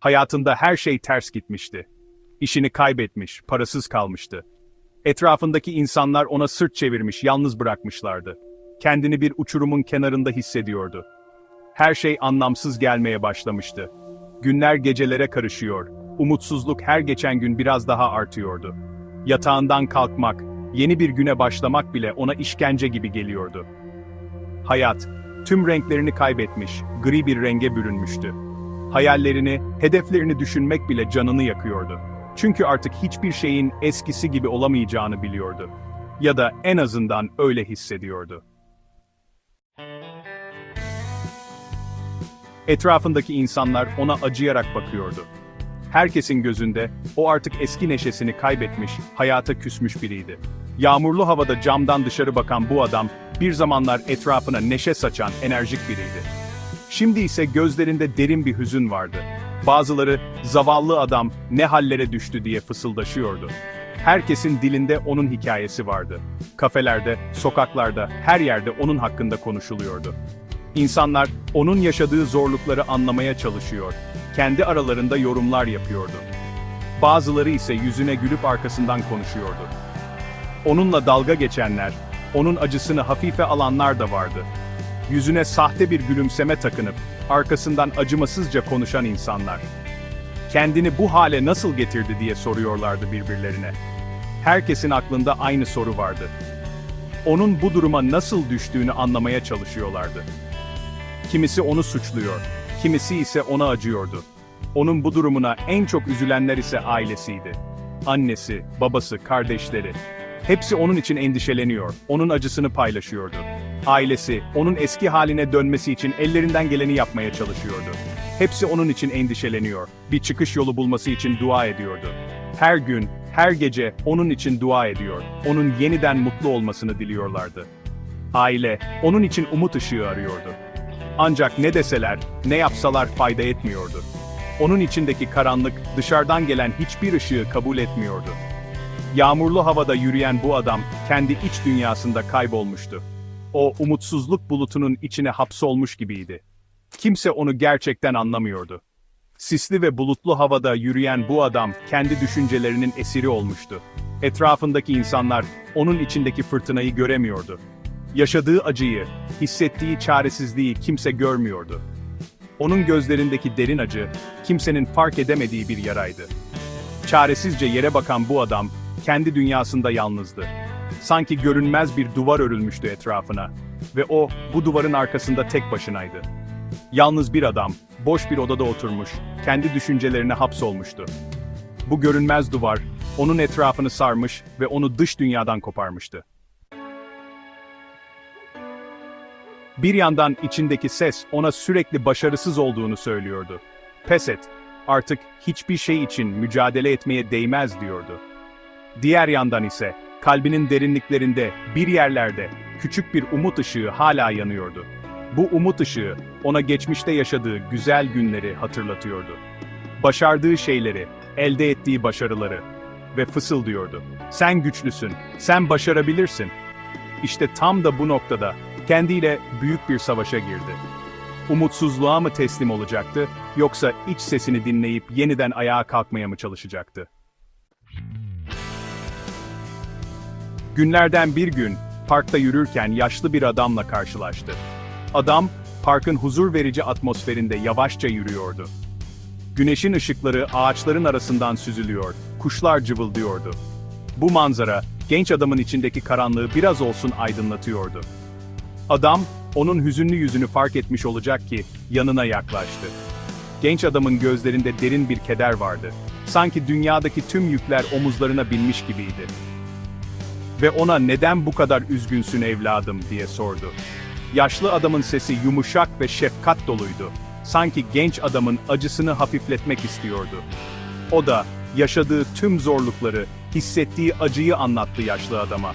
Hayatında her şey ters gitmişti. İşini kaybetmiş, parasız kalmıştı. Etrafındaki insanlar ona sırt çevirmiş, yalnız bırakmışlardı. Kendini bir uçurumun kenarında hissediyordu. Her şey anlamsız gelmeye başlamıştı. Günler gecelere karışıyor, umutsuzluk her geçen gün biraz daha artıyordu. Yatağından kalkmak, yeni bir güne başlamak bile ona işkence gibi geliyordu. Hayat, tüm renklerini kaybetmiş, gri bir renge bürünmüştü. Hayallerini, hedeflerini düşünmek bile canını yakıyordu. Çünkü artık hiçbir şeyin eskisi gibi olamayacağını biliyordu. Ya da en azından öyle hissediyordu. Etrafındaki insanlar ona acıyarak bakıyordu. Herkesin gözünde o artık eski neşesini kaybetmiş, hayata küsmüş biriydi. Yağmurlu havada camdan dışarı bakan bu adam bir zamanlar etrafına neşe saçan enerjik biriydi. Şimdi ise gözlerinde derin bir hüzün vardı. Bazıları zavallı adam ne hallere düştü diye fısıldaşıyordu. Herkesin dilinde onun hikayesi vardı. Kafelerde, sokaklarda, her yerde onun hakkında konuşuluyordu. İnsanlar onun yaşadığı zorlukları anlamaya çalışıyor, kendi aralarında yorumlar yapıyordu. Bazıları ise yüzüne gülüp arkasından konuşuyordu. Onunla dalga geçenler, onun acısını hafife alanlar da vardı. Yüzüne sahte bir gülümseme takınıp, arkasından acımasızca konuşan insanlar. Kendini bu hale nasıl getirdi diye soruyorlardı birbirlerine. Herkesin aklında aynı soru vardı. Onun bu duruma nasıl düştüğünü anlamaya çalışıyorlardı. Kimisi onu suçluyor, kimisi ise ona acıyordu. Onun bu durumuna en çok üzülenler ise ailesiydi. Annesi, babası, kardeşleri. Hepsi onun için endişeleniyor, onun acısını paylaşıyordu. Ailesi, onun eski haline dönmesi için ellerinden geleni yapmaya çalışıyordu. Hepsi onun için endişeleniyor, bir çıkış yolu bulması için dua ediyordu. Her gün, her gece onun için dua ediyor, onun yeniden mutlu olmasını diliyorlardı. Aile, onun için umut ışığı arıyordu. Ancak ne deseler, ne yapsalar fayda etmiyordu. Onun içindeki karanlık, dışarıdan gelen hiçbir ışığı kabul etmiyordu. Yağmurlu havada yürüyen bu adam, kendi iç dünyasında kaybolmuştu. O, umutsuzluk bulutunun içine hapsolmuş gibiydi. Kimse onu gerçekten anlamıyordu. Sisli ve bulutlu havada yürüyen bu adam, kendi düşüncelerinin esiri olmuştu. Etrafındaki insanlar, onun içindeki fırtınayı göremiyordu. Yaşadığı acıyı, hissettiği çaresizliği kimse görmüyordu. Onun gözlerindeki derin acı, kimsenin fark edemediği bir yaraydı. Çaresizce yere bakan bu adam, kendi dünyasında yalnızdı. Sanki görünmez bir duvar örülmüştü etrafına. Ve o, bu duvarın arkasında tek başınaydı. Yalnız bir adam, boş bir odada oturmuş, kendi düşüncelerine hapsolmuştu. Bu görünmez duvar, onun etrafını sarmış ve onu dış dünyadan koparmıştı. Bir yandan içindeki ses ona sürekli başarısız olduğunu söylüyordu. Pes et, artık hiçbir şey için mücadele etmeye değmez diyordu. Diğer yandan ise kalbinin derinliklerinde, bir yerlerde küçük bir umut ışığı hala yanıyordu. Bu umut ışığı ona geçmişte yaşadığı güzel günleri hatırlatıyordu. Başardığı şeyleri, elde ettiği başarıları ve fısıldıyordu. Sen güçlüsün, sen başarabilirsin. İşte tam da bu noktada kendiyle büyük bir savaşa girdi. Umutsuzluğa mı teslim olacaktı, yoksa iç sesini dinleyip yeniden ayağa kalkmaya mı çalışacaktı? Günlerden bir gün, parkta yürürken yaşlı bir adamla karşılaştı. Adam, parkın huzur verici atmosferinde yavaşça yürüyordu. Güneşin ışıkları ağaçların arasından süzülüyor, kuşlar cıvıldıyordu. Bu manzara, genç adamın içindeki karanlığı biraz olsun aydınlatıyordu. Adam, onun hüzünlü yüzünü fark etmiş olacak ki, yanına yaklaştı. Genç adamın gözlerinde derin bir keder vardı. Sanki dünyadaki tüm yükler omuzlarına binmiş gibiydi. Ve ona neden bu kadar üzgünsün evladım diye sordu. Yaşlı adamın sesi yumuşak ve şefkat doluydu. Sanki genç adamın acısını hafifletmek istiyordu. O da yaşadığı tüm zorlukları, hissettiği acıyı anlattı yaşlı adama.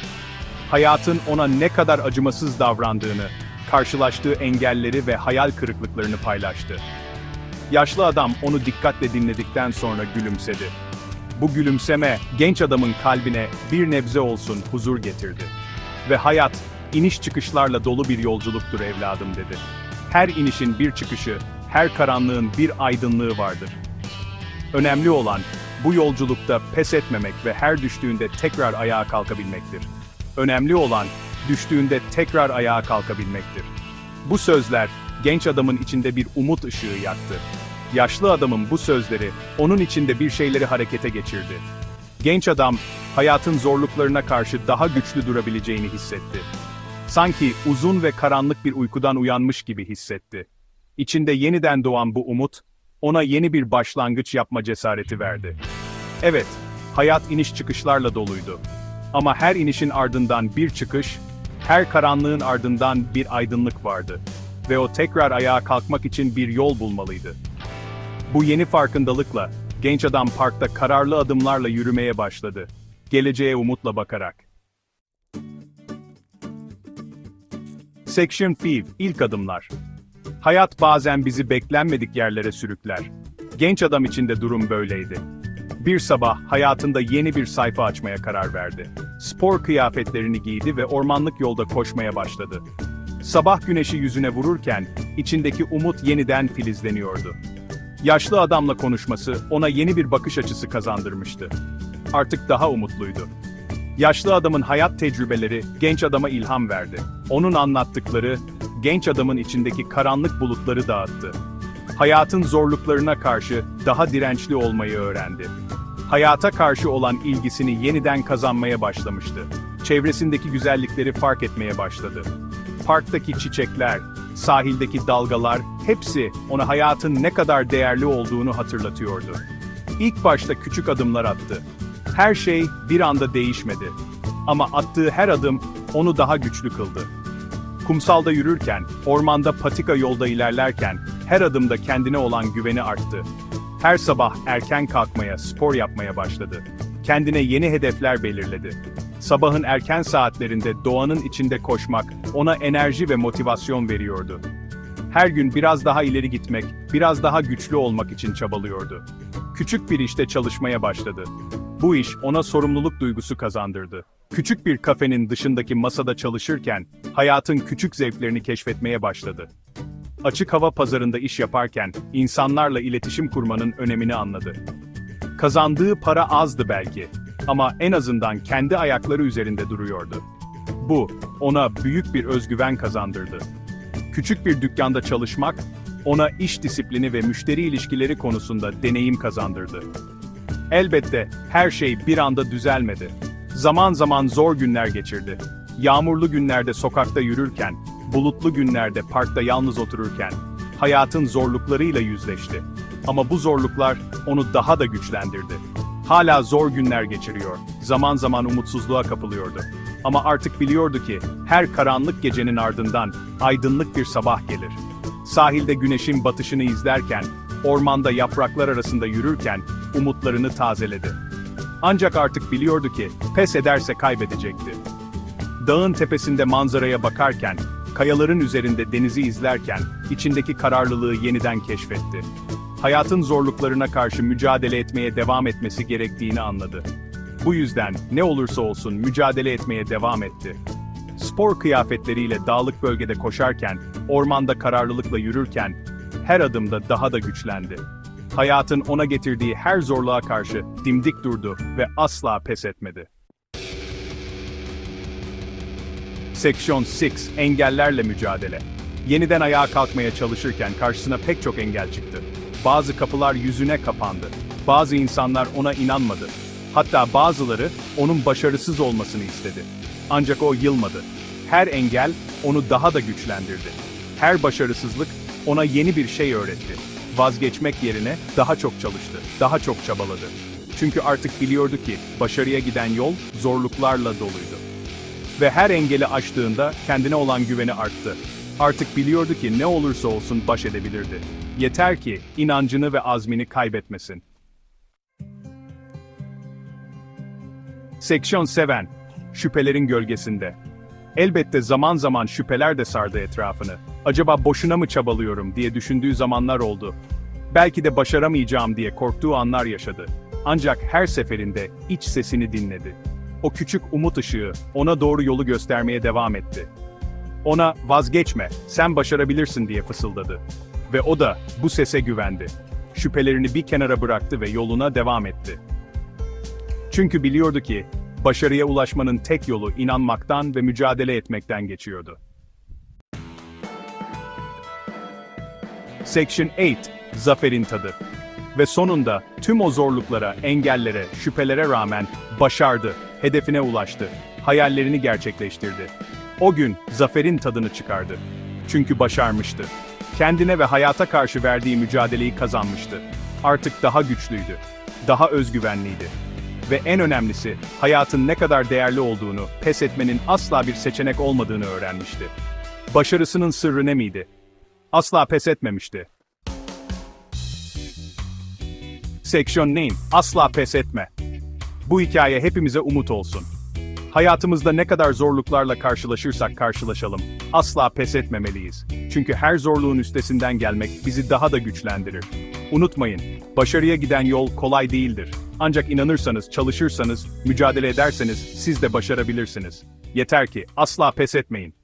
Hayatın ona ne kadar acımasız davrandığını, karşılaştığı engelleri ve hayal kırıklıklarını paylaştı. Yaşlı adam onu dikkatle dinledikten sonra gülümsedi. Bu gülümseme genç adamın kalbine bir nebze olsun huzur getirdi. Ve hayat iniş çıkışlarla dolu bir yolculuktur evladım dedi. Her inişin bir çıkışı, her karanlığın bir aydınlığı vardır. Önemli olan, bu yolculukta pes etmemek ve her düştüğünde tekrar ayağa kalkabilmektir. Önemli olan, düştüğünde tekrar ayağa kalkabilmektir. Bu sözler, genç adamın içinde bir umut ışığı yaktı. Yaşlı adamın bu sözleri, onun içinde bir şeyleri harekete geçirdi. Genç adam, hayatın zorluklarına karşı daha güçlü durabileceğini hissetti. Sanki uzun ve karanlık bir uykudan uyanmış gibi hissetti. İçinde yeniden doğan bu umut, ona yeni bir başlangıç yapma cesareti verdi. Evet, hayat iniş çıkışlarla doluydu. Ama her inişin ardından bir çıkış, her karanlığın ardından bir aydınlık vardı. Ve o tekrar ayağa kalkmak için bir yol bulmalıydı. Bu yeni farkındalıkla, genç adam parkta kararlı adımlarla yürümeye başladı. Geleceğe umutla bakarak. Section 5, ilk adımlar. Hayat bazen bizi beklenmedik yerlere sürükler. Genç adam için de durum böyleydi. Bir sabah hayatında yeni bir sayfa açmaya karar verdi. Spor kıyafetlerini giydi ve ormanlık yolda koşmaya başladı. Sabah güneşi yüzüne vururken içindeki umut yeniden filizleniyordu. Yaşlı adamla konuşması ona yeni bir bakış açısı kazandırmıştı. Artık daha umutluydu. Yaşlı adamın hayat tecrübeleri genç adama ilham verdi. Onun anlattıkları genç adamın içindeki karanlık bulutları dağıttı. Hayatın zorluklarına karşı daha dirençli olmayı öğrendi. Hayata karşı olan ilgisini yeniden kazanmaya başlamıştı. Çevresindeki güzellikleri fark etmeye başladı. Parktaki çiçekler, sahildeki dalgalar hepsi ona hayatın ne kadar değerli olduğunu hatırlatıyordu. İlk başta küçük adımlar attı. Her şey bir anda değişmedi. Ama attığı her adım onu daha güçlü kıldı. Kumsalda yürürken, ormanda patika yolda ilerlerken, her adımda kendine olan güveni arttı. Her sabah erken kalkmaya, spor yapmaya başladı. Kendine yeni hedefler belirledi. Sabahın erken saatlerinde doğanın içinde koşmak ona enerji ve motivasyon veriyordu. Her gün biraz daha ileri gitmek, biraz daha güçlü olmak için çabalıyordu. Küçük bir işte çalışmaya başladı. Bu iş ona sorumluluk duygusu kazandırdı. Küçük bir kafenin dışındaki masada çalışırken hayatın küçük zevklerini keşfetmeye başladı. Açık hava pazarında iş yaparken insanlarla iletişim kurmanın önemini anladı. Kazandığı para azdı belki ama en azından kendi ayakları üzerinde duruyordu. Bu ona büyük bir özgüven kazandırdı. Küçük bir dükkanda çalışmak ona iş disiplini ve müşteri ilişkileri konusunda deneyim kazandırdı. Elbette her şey bir anda düzelmedi. Zaman zaman zor günler geçirdi. Yağmurlu günlerde sokakta yürürken, bulutlu günlerde parkta yalnız otururken, hayatın zorluklarıyla yüzleşti. Ama bu zorluklar onu daha da güçlendirdi. Hala zor günler geçiriyor, zaman zaman umutsuzluğa kapılıyordu. Ama artık biliyordu ki, her karanlık gecenin ardından aydınlık bir sabah gelir. Sahilde güneşin batışını izlerken, ormanda yapraklar arasında yürürken, umutlarını tazeledi. Ancak artık biliyordu ki, pes ederse kaybedecekti. Dağın tepesinde manzaraya bakarken, kayaların üzerinde denizi izlerken, içindeki kararlılığı yeniden keşfetti. Hayatın zorluklarına karşı mücadele etmeye devam etmesi gerektiğini anladı. Bu yüzden ne olursa olsun mücadele etmeye devam etti. Spor kıyafetleriyle dağlık bölgede koşarken, ormanda kararlılıkla yürürken, her adımda daha da güçlendi. Hayatın ona getirdiği her zorluğa karşı dimdik durdu ve asla pes etmedi. Seksiyon 6 Engellerle mücadele. Yeniden ayağa kalkmaya çalışırken karşısına pek çok engel çıktı. Bazı kapılar yüzüne kapandı. Bazı insanlar ona inanmadı. Hatta bazıları onun başarısız olmasını istedi. Ancak o yılmadı. Her engel onu daha da güçlendirdi. Her başarısızlık ona yeni bir şey öğretti. Vazgeçmek yerine daha çok çalıştı, daha çok çabaladı. Çünkü artık biliyordu ki başarıya giden yol zorluklarla doluydu. Ve her engeli aştığında kendine olan güveni arttı. Artık biliyordu ki ne olursa olsun baş edebilirdi. Yeter ki inancını ve azmini kaybetmesin. Seksiyon 7. Şüphelerin gölgesinde. Elbette zaman zaman şüpheler de sardı etrafını. Acaba boşuna mı çabalıyorum diye düşündüğü zamanlar oldu. Belki de başaramayacağım diye korktuğu anlar yaşadı. Ancak her seferinde iç sesini dinledi. O küçük umut ışığı ona doğru yolu göstermeye devam etti. Ona vazgeçme, sen başarabilirsin diye fısıldadı. Ve o da bu sese güvendi. şüphelerini bir kenara bıraktı ve yoluna devam etti. Çünkü biliyordu ki, başarıya ulaşmanın tek yolu inanmaktan ve mücadele etmekten geçiyordu. Section 8, Zaferin Tadı. Ve sonunda tüm o zorluklara, engellere, şüphelere rağmen başardı, hedefine ulaştı, hayallerini gerçekleştirdi. O gün zaferin tadını çıkardı. Çünkü başarmıştı. Kendine ve hayata karşı verdiği mücadeleyi kazanmıştı. Artık daha güçlüydü, daha özgüvenliydi. Ve en önemlisi, hayatın ne kadar değerli olduğunu, pes etmenin asla bir seçenek olmadığını öğrenmişti. Başarısının sırrı ne miydi? Asla pes etmemişti. Section 9, asla pes etme. Bu hikaye hepimize umut olsun. Hayatımızda ne kadar zorluklarla karşılaşırsak karşılaşalım, asla pes etmemeliyiz. Çünkü her zorluğun üstesinden gelmek bizi daha da güçlendirir. Unutmayın, başarıya giden yol kolay değildir. Ancak inanırsanız, çalışırsanız, mücadele ederseniz siz de başarabilirsiniz. Yeter ki asla pes etmeyin.